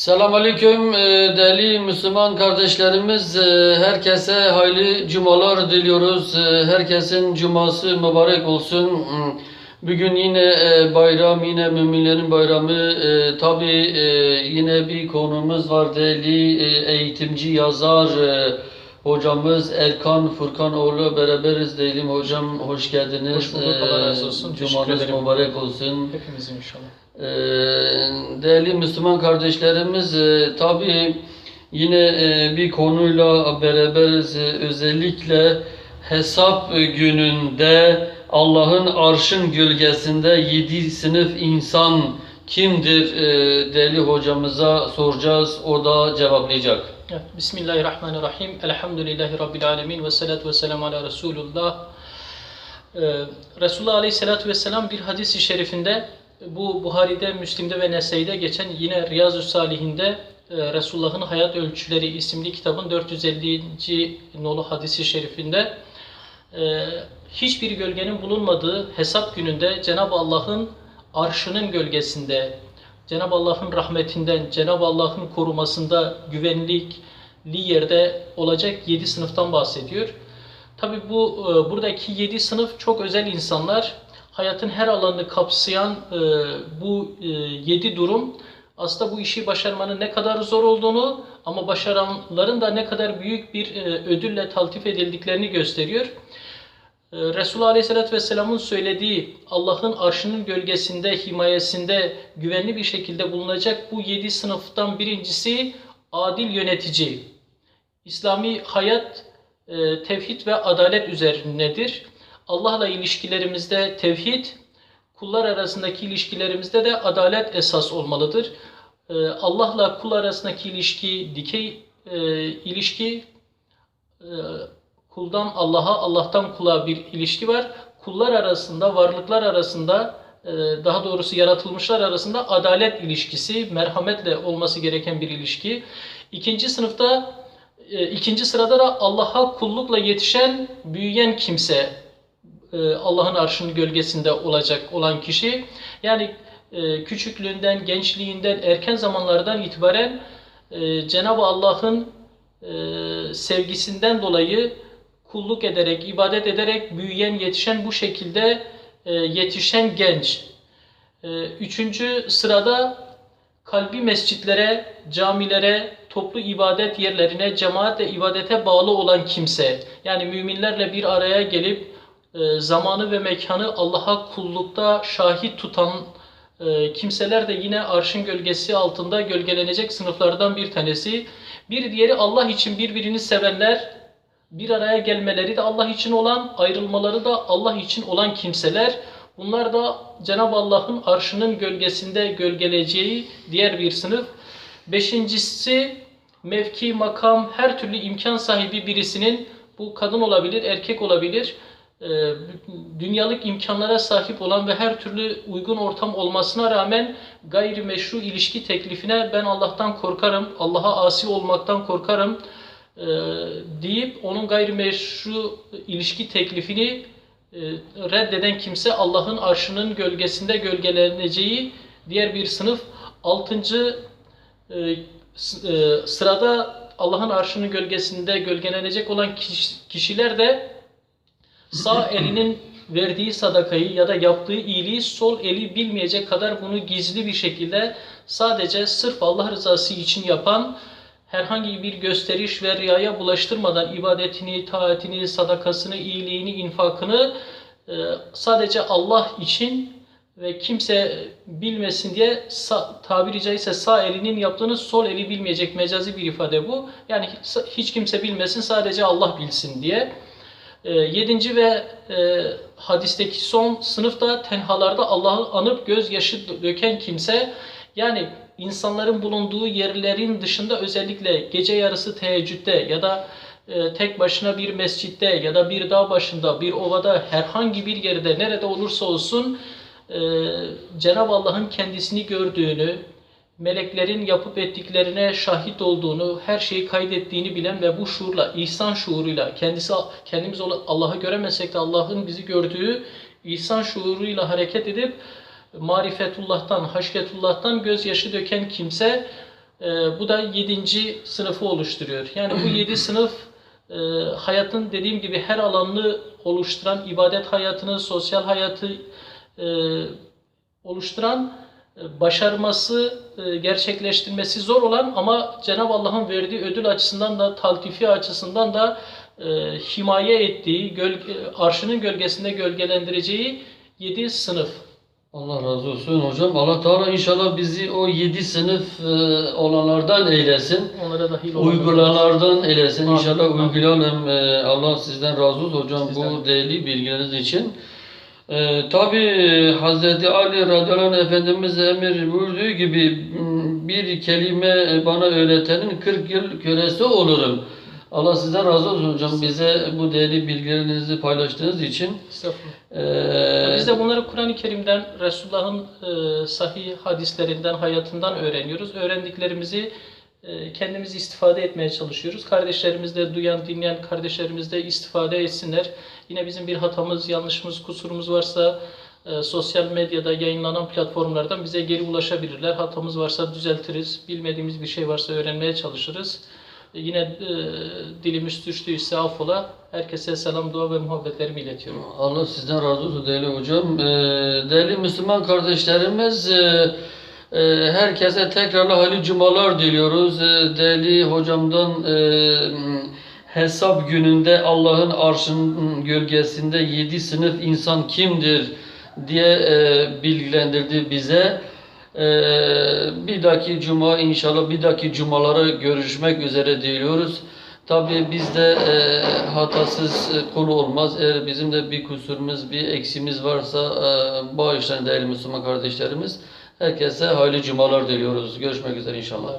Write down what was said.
Selamünaleyküm e, değerli Müslüman kardeşlerimiz. E, Herkese hayırlı cumalar diliyoruz. E, Herkesin cuması mübarek olsun. Bugün yine bayram, yine müminlerin bayramı. Tabi yine bir konumuz var değerli eğitimci, yazar hocamız Erkan Furkanoğlu. Beraberiz değilim hocam. Hoş geldiniz. Hoş bulduk, Allah razı olsun. E, Cumanız ederim. mübarek olsun. Hepimizin inşallah. Ee, Değerli Müslüman kardeşlerimiz, e, tabii yine e, bir konuyla beraberiz. E, Özellikle hesap gününde Allah'ın arşın gölgesinde yedi sınıf insan kimdir? E, Değerli hocamıza soracağız, o da cevaplayacak. Bismillahirrahmanirrahim. Elhamdülillahi Rabbil alemin. Ve salatu ve selamu ala Resulullah. Ee, Resulullah Aleyhisselatü Vesselam bir hadis-i şerifinde bu Buhari'de, Müslim'de ve Nesai'de geçen yine Riyazu Salihinde e, Resulullah'ın Hayat Ölçüleri isimli kitabın 450. nolu hadisi şerifinde e, hiçbir gölgenin bulunmadığı hesap gününde Cenab-ı Allah'ın arşının gölgesinde, Cenab-ı Allah'ın rahmetinden, Cenab-ı Allah'ın korumasında güvenlikli yerde olacak yedi sınıftan bahsediyor. Tabi bu e, buradaki yedi sınıf çok özel insanlar. Hayatın her alanını kapsayan e, bu e, yedi durum aslında bu işi başarmanın ne kadar zor olduğunu ama başaranların da ne kadar büyük bir e, ödülle taltif edildiklerini gösteriyor. E, Resulullah Aleyhisselatü Vesselam'ın söylediği Allah'ın arşının gölgesinde, himayesinde güvenli bir şekilde bulunacak bu yedi sınıftan birincisi adil yönetici. İslami hayat e, tevhid ve adalet üzerinedir. Allah'la ilişkilerimizde tevhid, kullar arasındaki ilişkilerimizde de adalet esas olmalıdır. E, Allah'la kul arasındaki ilişki dikey e, ilişki, kuldan Allah'a, Allah'tan kula bir ilişki var. Kullar arasında, varlıklar arasında, e, daha doğrusu yaratılmışlar arasında adalet ilişkisi, merhametle olması gereken bir ilişki. İkinci sınıfta e, ikinci sırada da Allah'a kullukla yetişen, büyüyen kimse e, Allah'ın arşının gölgesinde olacak olan kişi. Yani küçüklüğünden, gençliğinden, erken zamanlardan itibaren Cenab-ı Allah'ın sevgisinden dolayı kulluk ederek, ibadet ederek büyüyen, yetişen bu şekilde e, yetişen genç. E, Üçüncü sırada kalbi mescitlere, camilere, toplu ibadet yerlerine, cemaatle ibadete bağlı olan kimse. Yani müminlerle bir araya gelip e, zamanı ve mekanı Allah'a kullukta şahit tutan kimseler de yine arşın gölgesi altında gölgelenecek sınıflardan bir tanesi. Bir diğeri Allah için birbirini sevenler, bir araya gelmeleri de Allah için olan, ayrılmaları da Allah için olan kimseler. Bunlar da Cenab-ı Allah'ın arşının gölgesinde gölgeleceği diğer bir sınıf. Beşincisi mevki, makam, her türlü imkan sahibi birisinin bu kadın olabilir, erkek olabilir. e, Dünyalık imkanlara sahip olan ve her türlü uygun ortam olmasına rağmen gayrimeşru ilişki teklifine ben Allah'tan korkarım, Allah'a asi olmaktan korkarım e, deyip onun gayrimeşru ilişki teklifini e, reddeden kimse Allah'ın arşının gölgesinde gölgeleneceği diğer bir sınıf. Altıncı e, e, sırada Allah'ın arşının gölgesinde gölgelenecek olan kiş- kişiler de sağ elinin verdiği sadakayı ya da yaptığı iyiliği sol eli bilmeyecek kadar bunu gizli bir şekilde sadece sırf Allah rızası için yapan herhangi bir gösteriş ve riyaya bulaştırmadan ibadetini, taatini, sadakasını, iyiliğini, infakını e, sadece Allah için ve kimse bilmesin diye tabiri caizse sağ elinin yaptığını sol eli bilmeyecek mecazi bir ifade bu. Yani hiç, hiç kimse bilmesin sadece Allah bilsin diye. E, yedinci ve e, hadisteki son sınıfta tenhalarda Allah'ı anıp gözyaşı döken kimse yani insanların bulunduğu yerlerin dışında özellikle gece yarısı teheccüde ya da e, tek başına bir mescitte ya da bir dağ başında bir ovada herhangi bir yerde nerede olursa olsun e, Cenab-ı Allah'ın kendisini gördüğünü, meleklerin yapıp ettiklerine şahit olduğunu, her şeyi kaydettiğini bilen ve bu şuurla, ihsan şuuruyla, kendisi kendimiz Allah'ı göremesek de Allah'ın bizi gördüğü ihsan şuuruyla hareket edip marifetullah'tan, haşyetullah'tan gözyaşı döken kimse e, bu da yedinci sınıfı oluşturuyor. Yani bu yedi sınıf e, hayatın dediğim gibi her alanını oluşturan, ibadet hayatını, sosyal hayatı e, oluşturan, e, başarması, e, gerçekleştirmesi zor olan ama Cenab-ı Allah'ın verdiği ödül açısından da, taltifi açısından da e, himaye ettiği, gölge, arşının gölgesinde gölgelendireceği yedi sınıf. Allah razı olsun hocam. Allah Teala inşallah bizi o yedi sınıf e, olanlardan eylesin. Onlara dahil. Uygulanlardan eylesin. Amin. İnşallah uygulayalım. E, Allah sizden razı olsun hocam Sizden. bu değerli bilgileriniz için. E, Tabi Hz. Ali radıyallahu Efendimiz emir buyurduğu gibi bir kelime bana öğretenin 40 yıl kölesi olurum. Allah sizden razı olsun hocam bize bu değerli bilgilerinizi paylaştığınız için. Estağfurullah. E, Biz de bunları Kur'an-ı Kerim'den, Resulullah'ın e, sahih hadislerinden, hayatından öğreniyoruz. Öğrendiklerimizi e, kendimiz istifade etmeye çalışıyoruz. Kardeşlerimiz de, duyan, dinleyen kardeşlerimiz de istifade etsinler. Yine bizim bir hatamız, yanlışımız, kusurumuz varsa e, sosyal medyada yayınlanan platformlardan bize geri ulaşabilirler. Hatamız varsa düzeltiriz. Bilmediğimiz bir şey varsa öğrenmeye çalışırız. E, Yine e, dilimiz düştüyse affola. Herkese selam, dua ve muhabbetlerimi iletiyorum. Allah sizden razı olsun değerli hocam. Ee, değerli Müslüman kardeşlerimiz, e, e, herkese tekrarla hayırlı cumalar diliyoruz. E, değerli hocamdan e, hesap gününde Allah'ın arşının gölgesinde yedi sınıf insan kimdir diye e, bilgilendirdi bize. Ee, bir dahaki cuma inşallah bir dahaki cumalara görüşmek üzere diliyoruz. Tabii biz de e, hatasız e, kul olmaz. Eğer bizim de bir kusurumuz, bir eksimiz varsa e, bağışlayın değerli Müslüman kardeşlerimiz. Herkese hayırlı cumalar diliyoruz. Görüşmek üzere inşallah.